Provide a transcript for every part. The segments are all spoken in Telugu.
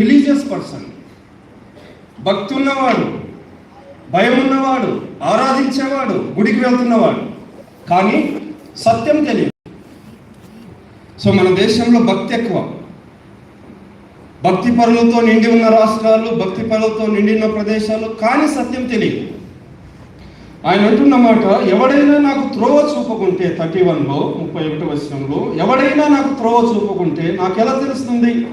Religious person. భక్తి ఉన్నవాడు భయం ఉన్నవాడు ఆరాధించేవాడు గుడికి వెళ్తున్నవాడు. కానీ సత్యం తెలియదు. సో మన దేశంలో భక్తి ఎక్కువ. భక్తి పరులతో నిండి ఉన్న రాష్ట్రాలు భక్తి పరులతో నిండి ఉన్న ప్రదేశాలు కానీ సత్యం తెలియదు. ఆయన అంటున్నమాట ఎవడైనా నాకు త్రోవ చూపుకుంటే థర్టీ వన్లో ముప్పై ఒకటి వర్షంలో ఎవడైనా నాకు త్రోవ చూపుకుంటే నాకు ఎలా తెలుస్తుంది?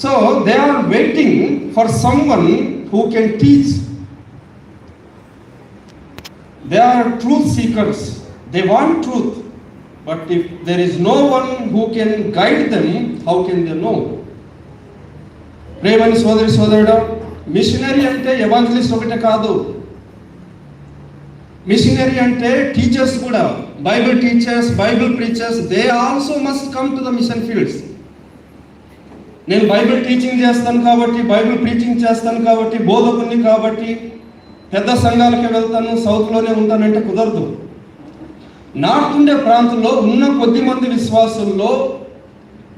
So they are waiting for someone who can teach they are truth seekers they want truth but if there is no one who can guide them how can they know ప్రేమని సోదరి సోదరుడు మిషనరీ అంటే ఎవాంజలిస్ట్ ఒకటే కాదు. మిషనరీ అంటే టీచర్స్ కూడా Bible teachers Bible preachers they also must come to the mission fields నేను బైబిల్ టీచింగ్ చేస్తాను కాబట్టి బైబిల్ ప్రీచింగ్ చేస్తాను కాబట్టి బోధకుని కాబట్టి పెద్ద సంఘాలకి వెళ్తాను సౌత్లోనే ఉంటానంటే కుదరదు. నార్త్ ఉండే ప్రాంతంలో ఉన్న కొద్ది మంది విశ్వాసుల్లో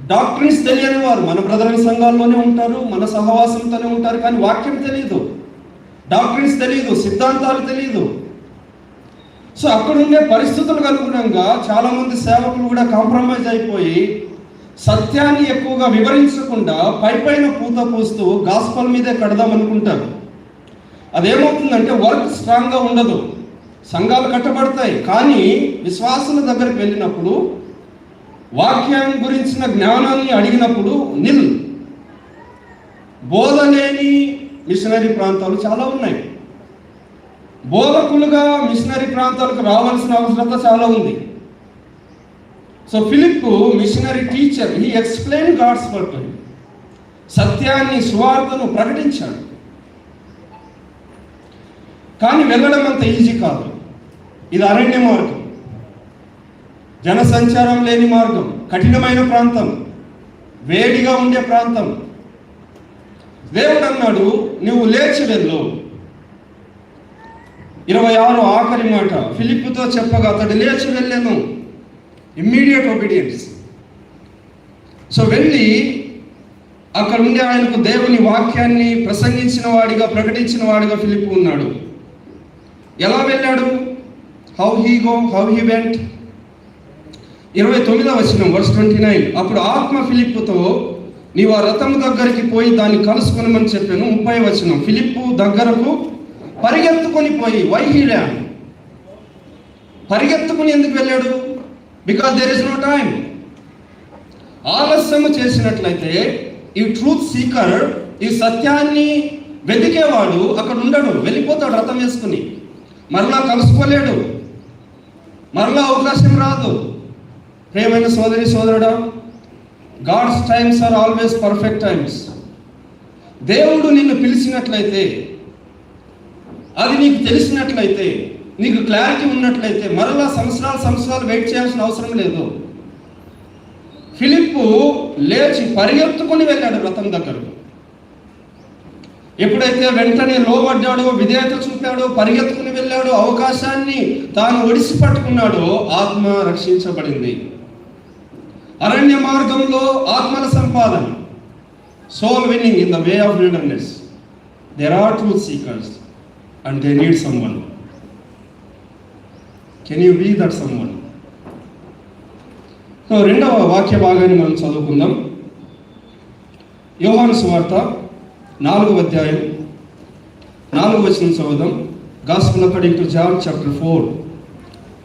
డాక్టరీస్ తెలియని వారు మన బ్రదర్ సంఘాల్లోనే ఉంటారు మన సహవాసంతోనే ఉంటారు కానీ వాక్యం తెలియదు డాక్టరీస్ తెలియదు సిద్ధాంతాలు తెలియదు సో అక్కడ ఉండే పరిస్థితులకు అనుగుణంగా చాలామంది సేవకులు కూడా కాంప్రమైజ్ అయిపోయి సత్యాన్ని ఎక్కువగా వివరించకుండా పై పైన పూత పోస్తూ గాస్పల్ మీదే కడదాం అనుకుంటారు. అదేమవుతుందంటే వర్క్ స్ట్రాంగ్గా ఉండదు. సంఘాలు కట్టబడతాయి. కానీ విశ్వాసుల దగ్గరికి వెళ్ళినప్పుడు వాక్యం గురించిన జ్ఞానాన్ని అడిగినప్పుడు నిల్. బోధ లేని మిషనరీ ప్రాంతాలు చాలా ఉన్నాయి. బోధకులుగా మిషనరీ ప్రాంతాలకు రావాల్సిన అవసరత చాలా ఉంది. So Philip missionary teacher he explain God's work సత్యాన్ని సువార్తను ప్రకటించాడు కానీ వెళ్ళడం అంత ఈజీ కాదు ఇది అరణ్య మార్గం జనసంచారం లేని మార్గం కఠినమైన ప్రాంతం వేడిగా ఉండే ప్రాంతం దేవుడు అన్నాడు నువ్వు లేచి వెళ్ళు ఇరవై ఆరు ఆఖరి మాట ఫిలిప్తో చెప్పగా అతడు లేచి వెళ్ళాను ఇమ్మీడియట్ ఒబీడియన్స్ సో వెళ్ళి అక్కడ ఉండి ఆయనకు దేవుని వాక్యాన్ని ప్రసంగించిన వాడిగా ప్రకటించిన వాడిగా ఫిలిప్ ఉన్నాడు. ఎలా వెళ్ళాడు? How he go how he went ఇరవై తొమ్మిదవ వచనం వర్స్ ట్వంటీ నైన్ అప్పుడు ఆత్మ ఫిలిప్పుతో నీవు ఆ రథము దగ్గరికి పోయి దాన్ని కలుసుకునమని చెప్పాను. ముప్పై వచనం. ఫిలిప్పు దగ్గరకు పరిగెత్తుకొని పోయి వై హీ పరిగెత్తుకుని ఎందుకు వెళ్ళాడు? Because there is no time ఆలస్యము చేసినట్లయితే ఈ ట్రూత్ సీకర్ ఈ సత్యాన్ని వెతికేవాడు అక్కడ ఉండడు వెళ్ళిపోతాడు రథం వేసుకుని మరలా కలుసుకోలేడు. మరలా అవకాశం రాదు. ప్రేమైన సోదరి సోదరుడా God's times are always perfect times దేవుడు నిన్ను పిలిచినట్లయితే అది నీకు తెలిసినట్లయితే నీకు క్లారిటీ ఉన్నట్లయితే మరలా సంవత్సరాలు సంవత్సరాలు వెయిట్ చేయాల్సిన అవసరం లేదు. ఫిలిప్పు లేచి పరిగెత్తుకుని వెళ్ళాడు రథం దగ్గరకు. ఎప్పుడైతే వెంటనే లోబడ్డాడో విధేయత చూపాడో పరిగెత్తుకుని వెళ్ళాడో అవకాశాన్ని తాను ఒడిసి పట్టుకున్నాడో ఆత్మ రక్షించబడింది. అరణ్య మార్గంలో ఆత్మల సంపాదన. Soul winning in the way of wilderness there are truth seekers and they need someone can you be that someone so రెండవ వాక్య భాగాన్ని మనం చదువుకుందాం. యోహాను సువార్త నాలుగవ అధ్యాయం నాలుగు వచ్చిన చదువుదాం. Gospel according to John chapter four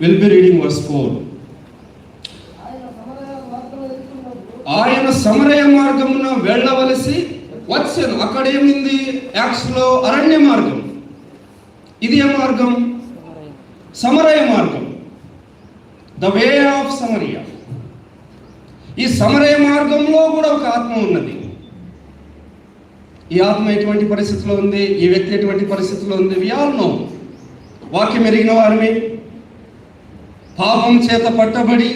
will be reading verse four ఆయన సమరయ మార్గమున వెళ్ళవలసి వచ్చాను. అక్కడ ఏమింది యాక్స్లో అరణ్య మార్గం. ఇది ఏ మార్గం? సమరయ మార్గం. ద వే ఆఫ్ సమరియా ఈ సమరయ మార్గంలో కూడా ఒక ఆత్మ ఉన్నది. ఈ ఆత్మ ఎటువంటి పరిస్థితిలో ఉంది? ఈ వ్యక్తి ఎటువంటి పరిస్థితిలో ఉంది? వి ఆల్ నో వాక్యం ఎరిగిన వారిని పాపం చేత పట్టబడి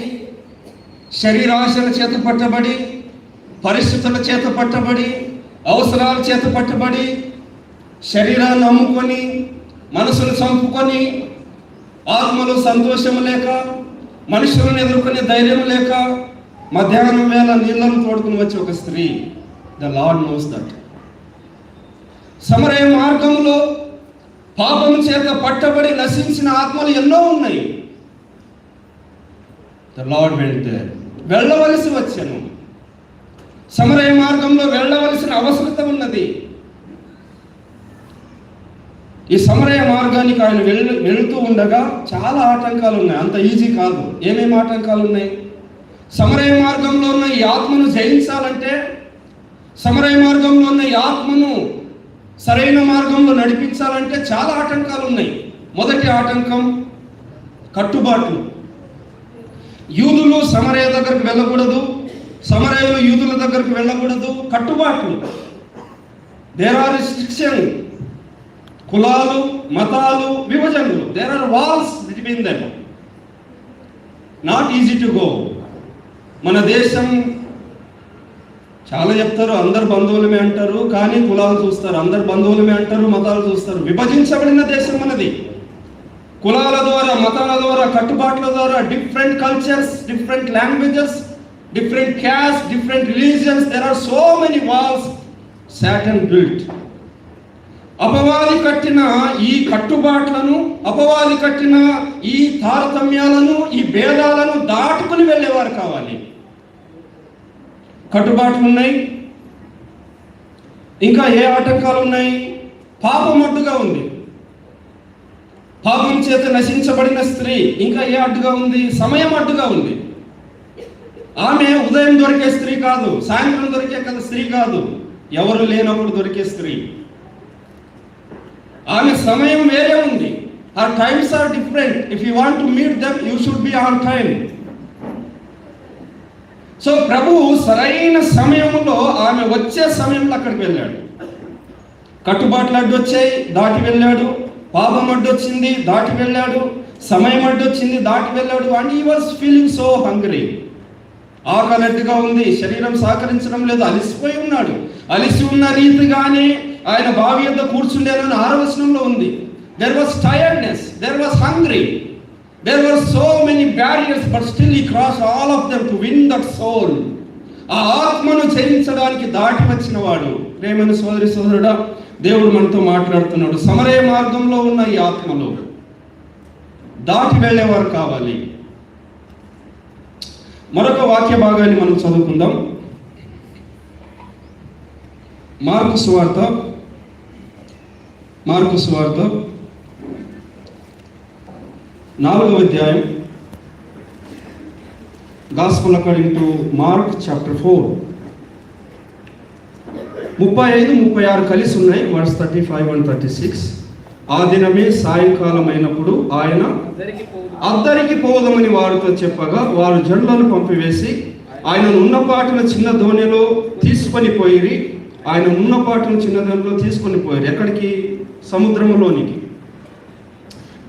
శరీరాశల చేత పట్టబడి పరిస్థితుల చేత పట్టబడి అవసరాల చేత పట్టబడి శరీరాన్ని అమ్ముకొని మనసును చంపుకొని ఆత్మలో సంతోషం లేక మనుషులను ఎదుర్కొనే ధైర్యం లేక మధ్యాహ్నం వేళ నీళ్ళను తోడుకుని వచ్చే ఒక స్త్రీ. ద లార్డ్ నోస్ దట్ సమరయ మార్గంలో పాపం చేత పట్టబడి నశించిన ఆత్మలు ఎన్నో ఉన్నాయి. ద లార్డ్ వెళ్తే వెళ్ళవలసి వచ్చాను. సమరయ మార్గంలో వెళ్ళవలసిన అవసరత ఉన్నది. ఈ సమరయ మార్గానికి ఆయన వెళ్ళు వెళుతూ ఉండగా చాలా ఆటంకాలు ఉన్నాయి. అంత ఈజీ కాదు. ఏమేమి ఆటంకాలు ఉన్నాయి? సమరయ మార్గంలో ఉన్న ఈ ఆత్మను జయించాలంటే సమరయ మార్గంలో ఉన్న ఈ ఆత్మను సరైన మార్గంలో నడిపించాలంటే చాలా ఆటంకాలు ఉన్నాయి. మొదటి ఆటంకం కట్టుబాట్లు యూదులు సమరయ దగ్గరకు వెళ్ళకూడదు. సమరయలు యూదుల దగ్గరకు వెళ్ళకూడదు. కట్టుబాట్లు దేర్ ఆర్ రిస్ట్రిక్షన్ కులాలు మతాలు విభజనలు. There are walls between them not easy to go మన దేశం చాలా చెప్తారు అందరు బంధువులమే అంటారు కానీ కులాలు చూస్తారు. అందరు బంధువులమే అంటారు మతాలు చూస్తారు. విభజించబడిన దేశం మనది. కులాల ద్వారా మతాల ద్వారా కట్టుబాట్ల ద్వారా different cultures different languages different caste different religions there are so many walls Satan built అపవాది కట్టిన ఈ కట్టుబాట్లను అపవాది కట్టిన ఈ తారతమ్యాలను ఈ భేదాలను దాటుకుని వెళ్ళేవారు కావాలి. కట్టుబాట్లు ఉన్నాయి. ఇంకా ఏ ఆటంకాలు ఉన్నాయి? పాపం అడ్డుగా ఉంది. పాపం చేత నశించబడిన స్త్రీ ఇంకా ఏ అడ్డుగా ఉంది? సమయం అడ్డుగా ఉంది. ఆమె ఉదయం దొరికే స్త్రీ కాదు సాయంత్రం దొరికే కదా స్త్రీ కాదు. ఎవరు లేనప్పుడు దొరికే స్త్రీ. ఆమె సమయం వేరే ఉంది. Our times are different if you want to meet them you should be on time so ప్రభువు సరైన సమయంలో ఆమె వచ్చే సమయంలో అక్కడికి వెళ్ళాడు. కట్టుబాట్లు అడ్డొచ్చాయి దాటి వెళ్ళాడు. పాపం అడ్డొచ్చింది దాటి వెళ్ళాడు. సమయం అడ్డొచ్చింది దాటి వెళ్ళాడు. And he was feeling so hungry ఆకలెట్టుగా ఉంది. శరీరం సహకరించడం లేదు. అలిసిపోయి ఉన్నాడు. అలిసి ఉన్న రీతిగానే ఆయన బావి యొద్ద కూర్చుండేనని ఆరవచనంలో ఉంది. There was tiredness there was hungry there were so many barriers but still he cross all of them to win that soul ఆ ఆత్మను జయించడానికి దాటి వచ్చిన వాడు ప్రేమను సోదరి సోదరుడా దేవుడు మనతో మాట్లాడుతున్నాడు. సమరయ మార్గంలో ఉన్న ఈ ఆత్మలో దాటి వెళ్ళేవారు కావాలి. మరొక వాక్య భాగాన్ని మనం చదువుకుందాం. మార్కు సువార్త మార్కు సువార్త నాలుగవ అధ్యాయం gospel according to Mark chapter four ముప్పై ఐదు ముప్పై ఆరు కలిసి ఉన్నాయి verse thirty five and thirty six ఆ దినమే సాయంకాలం అయినప్పుడు ఆయన అద్దరికి పోదామని వారితో చెప్పగా వారు జండ్లను పంపివేసి ఆయన ఉన్నపాటిన చిన్న ధోనిలో తీసుకొని పోయిరి ఆయన ఉన్నపాటిన చిన్న ధోనిలో తీసుకొని పోయిరి. ఎక్కడికి? సముద్రములోనికి.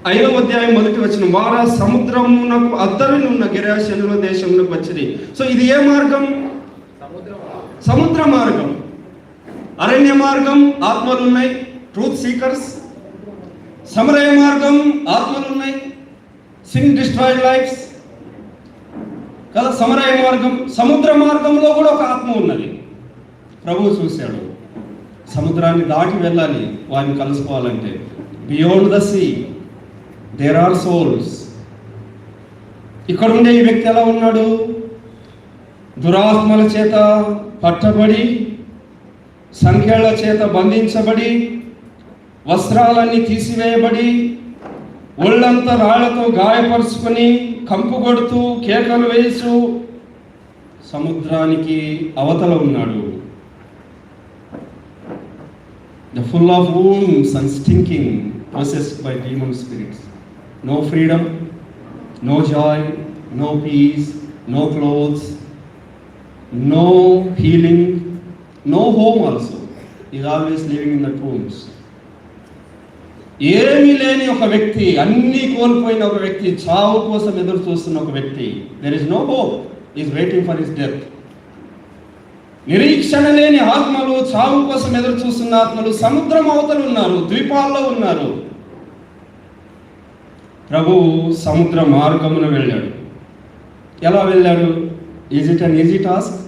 ఐదవ అధ్యాయం మొదటి వచ్చిన వార సముద్రమునకు అద్దరిని ఉన్న గిరాశనుల దేశంలోకి వచ్చింది సో ఇది ఏ మార్గం? సముద్ర మార్గం అరణ్య మార్గం ఆత్మలు ఉన్నాయి ట్రూత్ సీకర్స్. సమరయ మార్గం ఆత్మలు ఉన్నాయి సింగ్ డిస్ట్రాయిడ్ లైఫ్స్ కదా సమరయ మార్గం. సముద్ర మార్గంలో కూడా ఒక ఆత్మ ఉన్నది. ప్రభువు చూశాడు. సముద్రాన్ని దాటి వెళ్ళాలి వారిని కలుసుకోవాలంటే. Beyond the sea there are souls ఇక్కడ ఉండే ఈ వ్యక్తి ఎలా ఉన్నాడు? దురాత్మల చేత పట్టబడి సంఖ్యల చేత బంధించబడి వస్త్రాలన్నీ తీసివేయబడి ఒళ్ళంతా రాళ్ళతో గాయపరుచుకొని కంపు కొడుతూ కేకలు వేసు సముద్రానికి అవతల ఉన్నాడు. the full of wounds and stinking possessed by demon spirits no freedom no joy no peace no clothes no healing no home also is always living in the rooms ఏమీ లేని ఒక వ్యక్తి అన్నీ కోల్పోయిన ఒక వ్యక్తి చావు కోసం ఎదురు చూస్తున్న ఒక వ్యక్తి there is no hope is waiting for his death నిరీక్షణ లేని ఆత్మలు చావు కోసం ఎదురు చూస్తున్న ఆత్మలు సముద్రం అవతలు ఉన్నారు ద్వీపాల్లో ఉన్నారు. ప్రభువు సముద్ర మార్గమున వెళ్ళాడు. ఎలా వెళ్ళాడు? Is it an easy task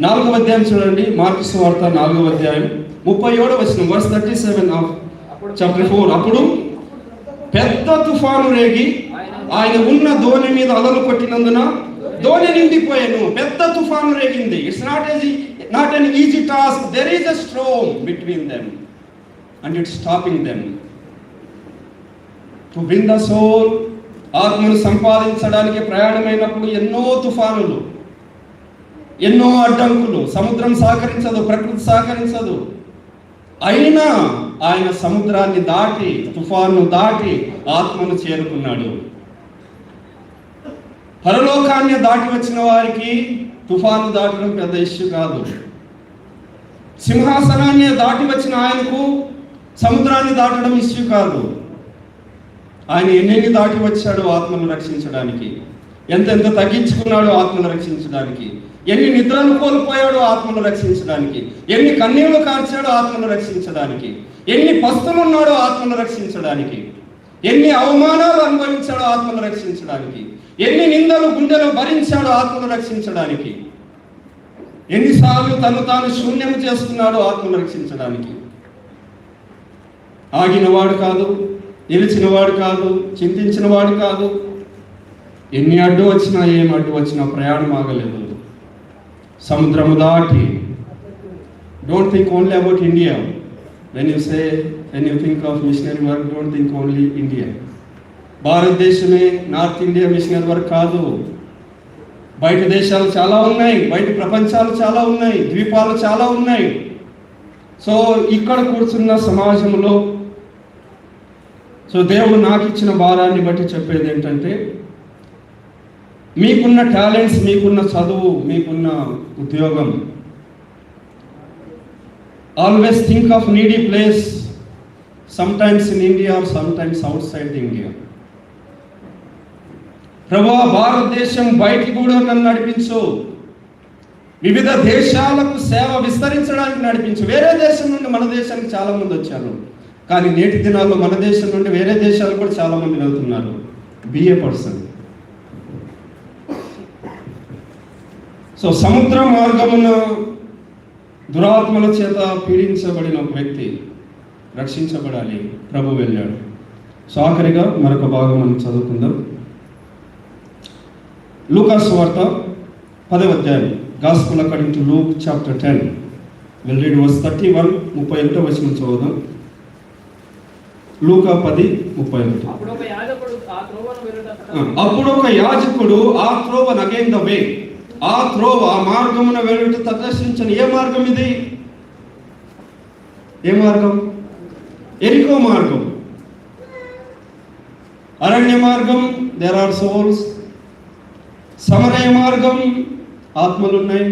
నాలుగవ అధ్యాయం చూడండి మార్క్స్ వార్త నాలుగవ అధ్యాయం ముప్పై ఏడవ వచ్చిన verse thirty seven of chapter four అప్పుడు పెద్ద తుఫాను రేగి ఆయన ఉన్న ధోని మీద అలలు కొట్టినందున ధోని నిండిపోయాను. పెద్ద తుఫాను రేగింది. It's not easy not an easy task there is a storm between them and it's stopping them to win the soul ఆత్మను సంపాదించడానికి ప్రయాణమైనప్పుడు ఎన్నో తుఫానులు ఎన్నో అడ్డంకులు. సముద్రం సహకరించదు ప్రకృతి సహకరించదు. అయినా ఆయన సముద్రాన్ని దాటి తుఫాను దాటి ఆత్మను చేరుకున్నాడు. పరలోకాన్ని దాటి వచ్చిన వారికి తుఫాను దాటడం పెద్ద ఇష్యూ కాదు. సింహాసనాన్ని దాటి వచ్చిన ఆయనకు సముద్రాన్ని దాటడం ఇష్యూ కాదు. ఆయన ఎన్నెన్ని దాటి వచ్చాడు ఆత్మను రక్షించడానికి ఎంతెంత తగ్గించుకున్నాడు ఆత్మను రక్షించడానికి ఎన్ని నిద్రలు కోల్పోయాడు ఆత్మను రక్షించడానికి ఎన్ని కన్నీళ్ళు కార్చాడు ఆత్మను రక్షించడానికి ఎన్ని పస్తులు ఉన్నాడో ఆత్మను రక్షించడానికి ఎన్ని అవమానాలు అనుభవించాడో ఆత్మను రక్షించడానికి ఎన్ని నిందలు గుండెలు భరించాడో ఆత్మను రక్షించడానికి? ఎన్నిసార్లు తను తాను శూన్యం చేసుకున్నాడో ఆత్మను రక్షించడానికి? ఆగినవాడు కాదు నిలిచినవాడు కాదు చింతించినవాడు కాదు. ఎన్ని అడ్డు వచ్చినా ఏం అడ్డు వచ్చినా ప్రయాణం ఆగలేదు. సముద్రము దాటి. Don't think only about India when you say when you think of missionary work don't think only India భారతదేశమే నార్త్ ఇండియా మిషనరీ వర్క్ కాదు. బయట దేశాలు చాలా ఉన్నాయి. బయట ప్రపంచాలు చాలా ఉన్నాయి. ద్వీపాలు చాలా ఉన్నాయి. సో ఇక్కడ కూర్చున్న సమాజంలో సో దేవుడు నాకు ఇచ్చిన భారాన్ని బట్టి చెప్పేది ఏంటంటే మీకున్న టాలెంట్స్ మీకున్న చదువు మీకున్న ఉద్యోగం always think of needy place sometimes in India or sometimes outside India ప్రభా భారతదేశం బయటికి కూడా నన్ను నడిపించు. వివిధ దేశాలకు సేవ విస్తరించడానికి నడిపించు. వేరే దేశం నుండి మన దేశానికి చాలా మంది వచ్చారు. కానీ నేటి దినాల్లో మన దేశం నుండి వేరే దేశాలకు కూడా చాలా మంది వెళ్తున్నారు. బిఏ పర్సన్ సో సముద్ర మార్గమున దురాత్మల చేత పీడించబడిన ఒక వ్యక్తి రక్షించబడాలి. ప్రభు వెళ్ళాడు. సో ఆఖరిగా మరొక భాగం మనం చదువుకుందాం. లూకాస్ వార్త పదవ అధ్యాయం gospel according to Luke chapter ten. Will read verse thirty one ముప్పై ఒకటో వచ్చిన చదువుదాం. లూకా పది ముప్పై ఒకటి. అప్పుడు ఒక యాజకుడు ఆ త్రోవ నగైన్ ద వే. ఆ త్రోవ ఆ మార్గమున వెళ్ళుట తదర్శించని ఏ మార్గం ఇది? ఏ మార్గం? ఎరికో మార్గం. అరణ్య మార్గం. దేర్ ఆర్ సోల్స్ సమరయ మార్గం ఆత్మలున్నాయి.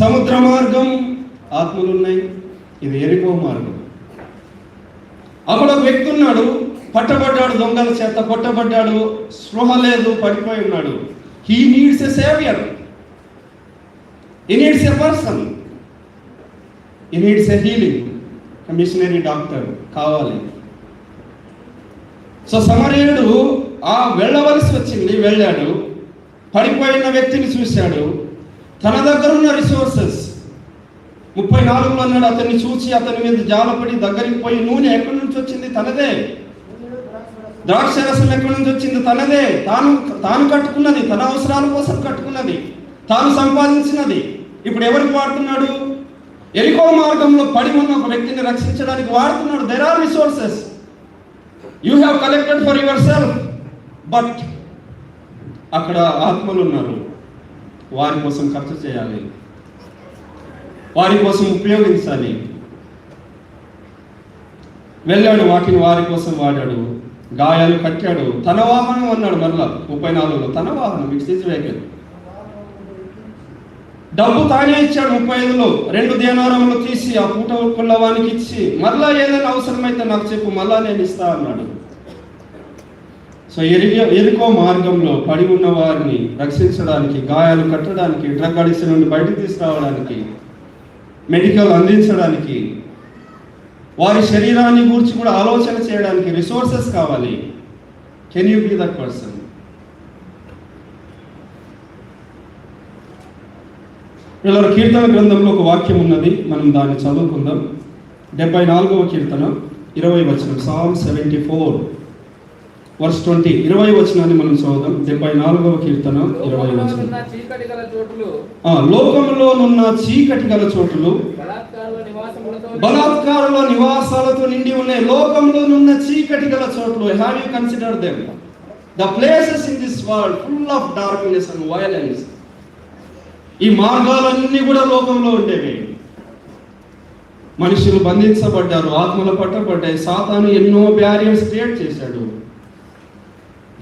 సముద్ర మార్గం ఆత్మలున్నాయి. ఇది ఎరికో మార్గం. అక్కడ ఒక వ్యక్తి ఉన్నాడు పట్టబడ్డాడు దొంగల చేత కొట్టబడ్డాడు స్పృహ లేదు పడిపోయి ఉన్నాడు. He needs a saviour he needs a person he needs a healing missionary doctor కావాలి. సో సమరయుడు ఆ వెళ్ళవలసి వచ్చింది. వెళ్ళాడు. పడిపోయిన వ్యక్తిని చూశాడు. తన దగ్గర ఉన్న రిసోర్సెస్ ముప్పై నాలుగులో అన్నాడు అతన్ని చూసి అతని మీద జాలపడి దగ్గరికి పోయి నూనె ఎక్కడి నుంచి వచ్చింది? తనదే. ద్రాక్ష రసం ఎక్కడి నుంచి వచ్చింది? తనదే. తాను తాను కట్టుకున్నది తన అవసరాల కోసం కట్టుకున్నది తాను సంపాదించినది. ఇప్పుడు ఎవరికి వాడుతున్నాడు? ఎరికో మార్గంలో పడి ఉన్న ఒక వ్యక్తిని రక్షించడానికి వాడుతున్నాడు. There are resources you have collected for yourself but అక్కడ ఆత్మలు ఉన్నారు. వారి కోసం ఖర్చు చేయాలి. వారి కోసం ఉపయోగించాలి. వెళ్ళాడు వాటిని వారి కోసం వాడాడు. గాయాలు కట్టాడు. తన వాహనం అన్నాడు మరలా ముప్పై నాలుగులో. తన వాహనం ఇట్స్ వెహికల్ డబ్బు తానే ఇచ్చాడు ముప్పై ఐదులో. రెండు దేనారములు తీసి ఆ పూట కుల్లవానికి ఇచ్చి మళ్ళా ఏదైనా అవసరమైతే నాకు చెప్పు మళ్ళా నేను ఇస్తా అన్నాడు. సో ఎరిగ ఎరుకో మార్గంలో పడి ఉన్న వారిని రక్షించడానికి గాయాలు కట్టడానికి డ్రగ్ అడిక్షన్ నుండి బయటకు తీసుకురావడానికి మెడికల్ అందించడానికి వారి శరీరాన్ని గురించి కూడా ఆలోచన చేయడానికి రిసోర్సెస్ కావాలి. Can you be that person వీళ్ళ కీర్తన గ్రంథంలో ఒక వాక్యం ఉన్నది. మనం దాన్ని చదువుకుందాం. డెబ్బై నాలుగవ కీర్తన ఇరవై వచనం Psalm seventy four verse twenty. ఇరవై వచనాన్ని మనం చదువుదాం. డెబ్బై నాలుగవ కీర్తన ఇరవై లోకంలో వచనం. ఉన్న చీకటి గల చోటులు. బలాత్కారుల నివాసాలతో నిండి ఉన్నాయి. లోకంలోనున్న చీకటి గల చోట్లు. Have you consider them the places in this world full of darkness and violence ఈ మార్గాలన్నీ కూడా లోకంలో ఉండేవి. మనుషులు బంధించబడ్డారు ఆత్మలు పట్టబడ్డాయి. సాతాను ఎన్నో బ్యారియర్స్ క్రియేట్ చేశాడు.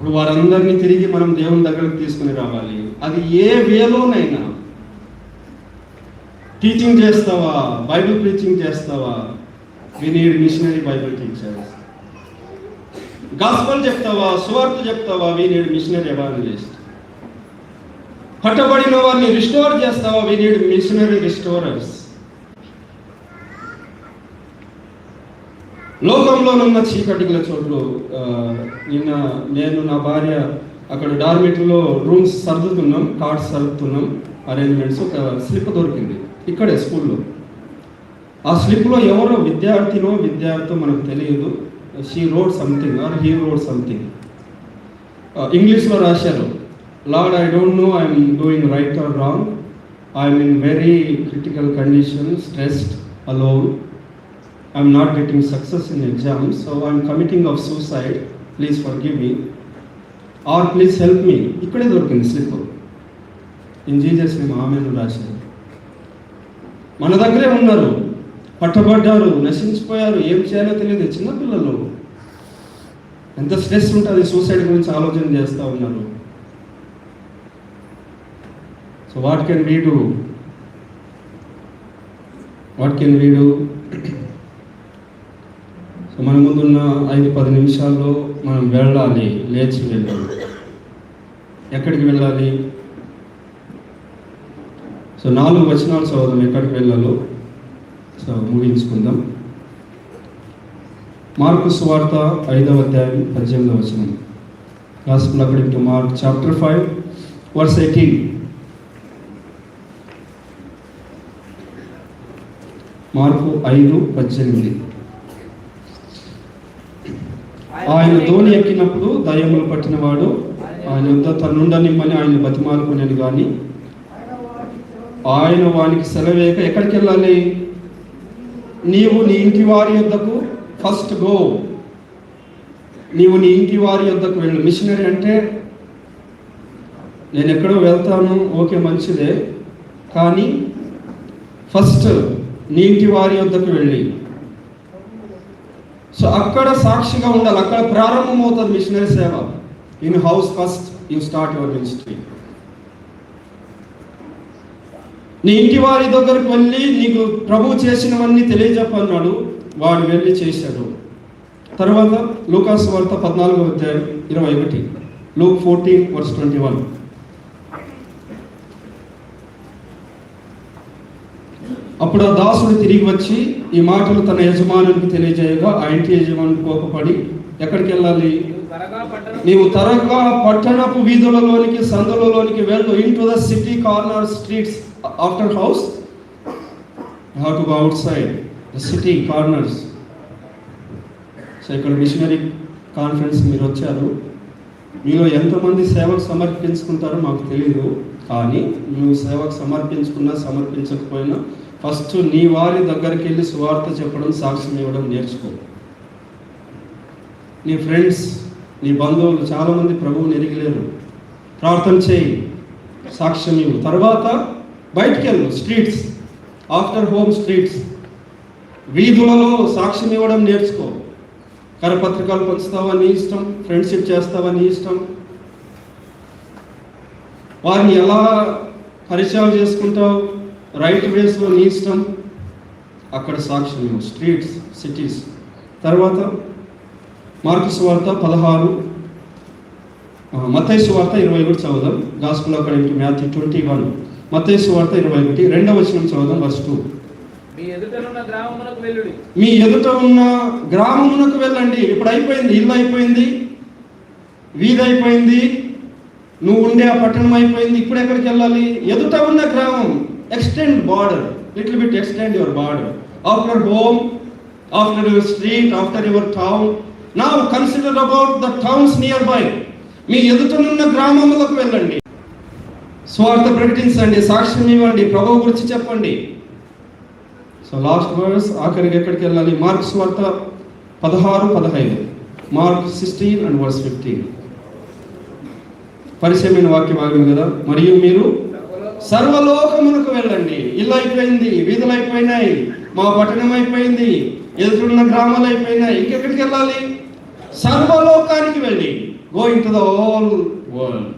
ఇప్పుడు వారందరినీ తిరిగి మనం దేవుని దగ్గరకు తీసుకుని రావాలి. అది ఏ వేలోనైనా. టీచింగ్ చేస్తావా? బైబిల్ ప్రీచింగ్ చేస్తావా? We need missionary Bible teachers gospel చెప్తావా? సువార్త చెప్తావా? వి నీడ్ మిషనరీ ఎవాంజలిస్ట్ పట్టబడిన వారిని రిస్టోర్ చేస్తావా? వి నీడ్ మిషనరీ రిస్టోరర్స్ లోకంలోనున్న చీకటి గల చోట్లు నిన్న నేను నా భార్య అక్కడ డార్మిటరీలో రూమ్స్ సర్దుతున్నాం కార్డ్స్ సర్దుతున్నాం అరేంజ్మెంట్స్ ఒక స్లిప్ దొరికింది ఇక్కడే స్కూల్లో. ఆ స్లిప్లో ఎవరో విద్యార్థినో విద్యార్థి మనకు తెలియదు she wrote something or he wrote something. ఇంగ్లీష్లో రాశారు Lord I don't know I'm doing right or wrong I'm in very critical condition stressed alone. I'm not getting success in exams so I'm committing of suicide please forgive me or please help me ఇక్కడే దొరికింది స్లిప్ ఇన్ జీజస్ మేము ఆమెను రాశారు మన దగ్గరే ఉన్నారు. పట్టబడ్డారు నశించిపోయారు. ఏం చేయాలో తెలియదు. చిన్నపిల్లలు ఎంత స్ట్రెస్ ఉంటుంది సూసైడ్ గురించి ఆలోచన చేస్తూ ఉన్నారు. So what can we do what can we do so మన ముందున్న ఐదు పది నిమిషాల్లో మనం వెళ్ళాలి లేచి వెళ్ళాలి. ఎక్కడికి వెళ్ళాలి? సో నాలుగు వచనాలు చదువుదాం ఎక్కడికి వెళ్ళాలో. సో ముగించుకుందాం. మార్కు సువార్త ఐదవ అధ్యాయం పద్దెనిమిదవ వచనం. Gospel according to Mark chapter five verse eighteen. Mark ఐదు పద్దెనిమిది. ఆయన ధోని ఎక్కినప్పుడు దయ్యములు పట్టినవాడు ఆయన తనుండనిమ్మని ఆయన బతిమాలుకునేది కానీ ఆయన వానికి సెలవేయక ఎక్కడికి వెళ్ళాలి? నీవు నీ ఇంటి వారి యొద్దకు ఫస్ట్ గో. నీవు నీ ఇంటి వారి యొద్దకు వెళ్ళు. మిషనరీ అంటే నేను ఎక్కడో వెళ్తాను ఓకే మంచిదే కానీ ఫస్ట్ నీ ఇంటి వారి యొద్దకు వెళ్ళి. సో అక్కడ సాక్షిగా ఉండాలి. అక్కడ ప్రారంభమవుతుంది మిషనరీ సేవ. In house first you start your ministry నీ ఇంటి వారి దగ్గరకు వెళ్ళి నీకు ప్రభు చేసినవన్నీ తెలియజెప్పన్నాడు. వాడు వెళ్ళి చేశాడు. తర్వాత లూకాస్ వార్త పద్నాలుగో అధ్యాయం ఇరవై ఒకటి. Luke fourteen verse twenty one. అప్పుడు ఆ దాసుడు తిరిగి వచ్చి ఈ మాటలు తన యజమానునికి తెలియజేయగా ఆ ఇంటి యజమాని కోపపడి ఎక్కడికి వెళ్ళాలి? నీవు త్వరగా పట్టణపు వీధులలోనికి సందులలోనికి వెళ్ళు. Into the city corner streets after house have to go outside the city corners so ఇక్కడ మిషనరీ కాన్ఫరెన్స్ మీరు వచ్చారు. మీలో ఎంతమంది సేవకు సమర్పించుకుంటారో మాకు తెలియదు కానీ నువ్వు సేవకు సమర్పించుకున్నా సమర్పించకపోయినా ఫస్ట్ నీ వారి దగ్గరికి వెళ్ళి సువార్త చెప్పడం సాక్ష్యం ఇవ్వడం నేర్చుకో. నీ ఫ్రెండ్స్ నీ బంధువులు చాలామంది ప్రభువుని ఎరిగలేరు. ప్రార్థన చేయి సాక్ష్యం ఇవ్వు. తర్వాత బయటికి వెళ్ళు స్ట్రీట్స్ ఆఫ్టర్ హోమ్ స్ట్రీట్స్. వీధులలో సాక్ష్యం ఇవ్వడం నేర్చుకో. కరపత్రికలు పంచుతావా నీ ఇష్టం? ఫ్రెండ్షిప్ చేస్తావా నీ ఇష్టం? వారిని ఎలా పరిచయాలు చేసుకుంటావు? రైట్ వేస్లో నీ ఇష్టం అక్కడ సాక్ష్యం స్ట్రీట్స్ సిటీస్. తర్వాత మార్కు సువార్త పదహారు మత్తయి సువార్త ఇరవై ఒకటి చదువుదాం. Gospel academic math twenty one. మత్తయి సువార్త ఇరవై ఒకటి రెండవ వచనం చదువుదాం టూ వెళ్ళుడి. మీ ఎదుట ఉన్న గ్రామమునకు వెళ్ళండి. ఇప్పుడు అయిపోయింది ఇల్లు అయిపోయింది వీధి అయిపోయింది నువ్వు ఉండే ఆ పట్టణం అయిపోయింది ఇప్పుడు ఎక్కడికి వెళ్ళాలి? ఎదుట ఉన్న గ్రామం. Extend border, little bit extend your border. After home, after your street, after your town. Now consider about the towns nearby. మీ ఎదుటనున్న గ్రామములకు వెళ్ళండి. స్వార్థ ప్రకటించండి సాక్ష్యం ఇవ్వండి ప్రభు గురించి చెప్పండి. సో లాస్ట్ వర్డ్స్ ఆఖరికి ఎక్కడికి వెళ్ళాలి? మార్క్ స్వార్థ పదహారు పదహైదు. Mark sixteen and verse fifteen పరిచయమైన వాక్య భాగం కదా? మరియు మీరు సర్వలోకమునకు వెళ్ళండి. ఇల్లు అయిపోయింది వీధులు అయిపోయినాయి మా పట్టణం అయిపోయింది ఎదురున్న గ్రామాలు అయిపోయినాయి. ఇంకెక్కడికి వెళ్ళాలి? సర్వలోకానికి వెళ్ళి. Going to the whole world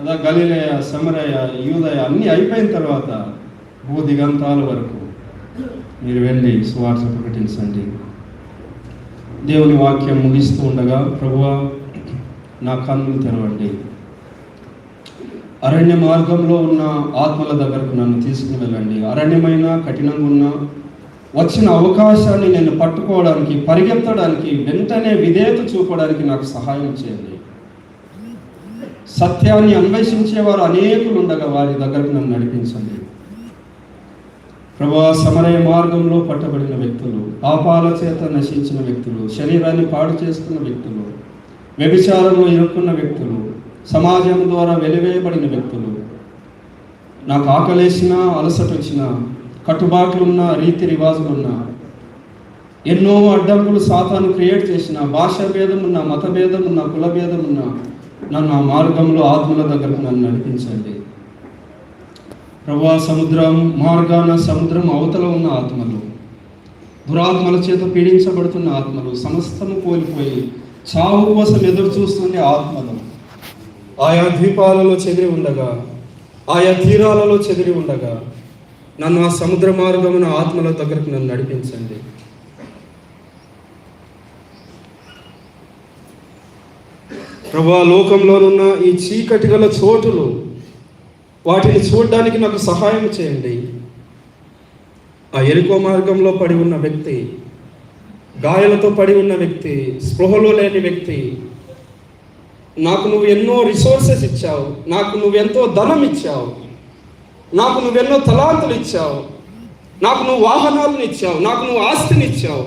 అలా గలిలయ సమరయ యూదయ అన్నీ అయిపోయిన తర్వాత భూ దిగంతాల వరకు మీరు వెళ్ళి సువార్త ప్రకటించండి. దేవుని వాక్యం ముగిస్తూ ఉండగా ప్రభువా నా కన్నులు తెరవండి. అరణ్య మార్గంలో ఉన్న ఆత్మల దగ్గరకు నన్ను తీసుకుని వెళ్ళండి. అరణ్యమైన కఠినంగా ఉన్న వచ్చిన అవకాశాన్ని నేను పట్టుకోవడానికి పరిగెత్తడానికి వెంటనే విధేయత చూపడానికి నాకు సహాయం చేయండి. సత్యాన్ని అన్వేషించేవారు అనేకులు ఉండగా వారి దగ్గరకు నన్ను నడిపించండి. ప్రభా సమరయ మార్గంలో పట్టబడిన వ్యక్తులు పాపాల చేత నశించిన వ్యక్తులు శరీరాన్ని పాడు చేసుకున్న వ్యక్తులు వ్యభిచారంలో ఇరుక్కున్న వ్యక్తులు సమాజం ద్వారా వెలివేయబడిన వ్యక్తులు. నాకు ఆకలేసినా అలసట వచ్చినా కట్టుబాట్లున్నా రీతి రివాజులున్నా ఎన్నో అడ్డంకులు సాతాను క్రియేట్ చేసిన భాషా భేదం ఉన్న మత భేదం ఉన్న కుల భేదం ఉన్న నన్ను ఆ మార్గంలో ఆత్మల దగ్గరకు నన్ను నడిపించండి. ప్రభా సముద్రం మార్గాన సముద్రం అవతల ఉన్న ఆత్మలు దురాత్మల చేత పీడించబడుతున్న ఆత్మలు సమస్తము కోల్పోయి చావు కోసం ఎదురు చూస్తున్న ఆత్మలు ఆయా ద్వీపాలలో చెదిరి ఉండగా ఆయా తీరాలలో చెదిరి ఉండగా నన్ను ఆ సముద్ర మార్గమున ఆత్మల దగ్గరకు నన్ను నడిపించండి. ప్రభా లోకంలోనున్న ఈ చీకటి గల చోటులు వాటిని చూడడానికి నాకు సహాయం చేయండి. ఆ ఎరుకో మార్గంలో పడి ఉన్న వ్యక్తి గాయాలతో పడి ఉన్న వ్యక్తి స్పృహలో లేని వ్యక్తి నాకు నువ్వు ఎన్నో రిసోర్సెస్ ఇచ్చావు నాకు నువ్వెంతో ధనం ఇచ్చావు నాకు నువ్వెన్నో తలాంతులు ఇచ్చావు నాకు నువ్వు వాహనాలను ఇచ్చావు నాకు నువ్వు ఆస్తిని ఇచ్చావు.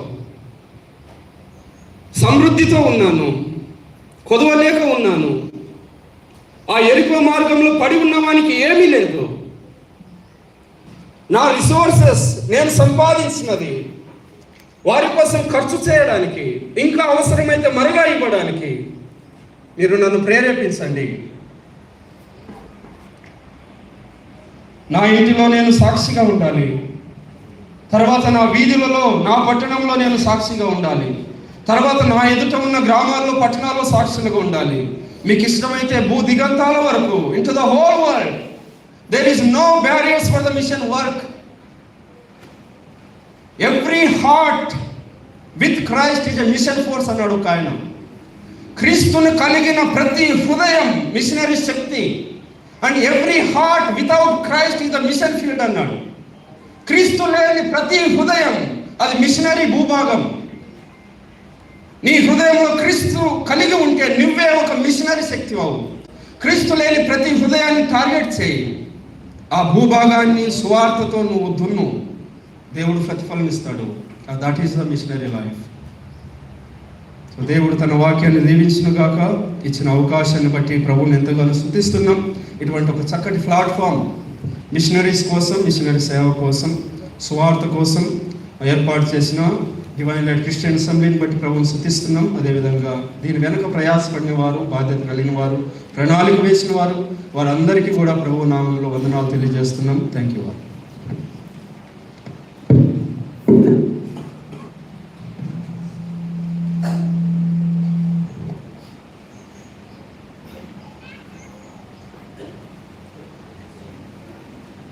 సమృద్ధితో ఉన్నాను కొదవలేక ఉన్నాను. ఆ ఎరుకో మార్గంలో పడి ఉన్నవానికి ఏమీ లేదు. నా రిసోర్సెస్ నేను సంపాదించినది. వారి కోసం ఖర్చు చేయడానికి ఇంకా అవసరమైతే మరలా ఇవ్వడానికి మీరు నన్ను ప్రేరేపించండి. నా ఇంటిలో నేను సాక్షిగా ఉండాలి. తర్వాత నా వీధులలో నా పట్టణంలో నేను సాక్షిగా ఉండాలి. తర్వాత నా ఎదుట ఉన్న గ్రామాల్లో పట్టణాల్లో సాక్షులుగా ఉండాలి. మీకు ఇష్టమైతే భూ దిగంతాల వరకు into the whole world there is no barriers for the mission work every heart with Christ is a mission force అన్నాడు ఒక ఆయన క్రీస్తును కలిగిన ప్రతి హృదయం machinery Shakti. And every heart without Christ is the mission field అన్నాడు. క్రీస్తు లేని ప్రతి హృదయం అది మిషనరీ భూభాగం. నీ హృదయంలో క్రీస్తు కలిగి ఉంటే నువ్వే ఒక మిషనరీ శక్తి అవు క్రీస్తు లేని ప్రతి హృదయాన్ని టార్గెట్ చేయి. ఆ భూభాగాన్ని సువార్తతో నువ్వు దున్ను. దేవుడు ప్రతిఫలం ఇస్తాడు that is the missionary life దేవుడు తన వాక్యాన్ని దీవించిన గాక. ఇచ్చిన అవకాశాన్ని బట్టి ప్రభువుని ఎంతగానో శుద్ధిస్తున్నాం ఇటువంటి ఒక చక్కటి ప్లాట్ఫామ్ మిషనరీస్ కోసం మిషనరీ సేవ కోసం సువార్త కోసం ఏర్పాటు చేసిన డివైన్ లైట్ క్రిస్టియన్ అసెంబ్లీని బట్టి ప్రభువుని శుద్ధిస్తున్నాం అదేవిధంగా దీని వెనుక ప్రయాసపడిన వారు బాధ్యత కలిగిన వారు ప్రణాళిక వేసిన వారు వారందరికీ కూడా ప్రభు నామంలో వందనాలు తెలియజేస్తున్నాం. థ్యాంక్ యూ వారు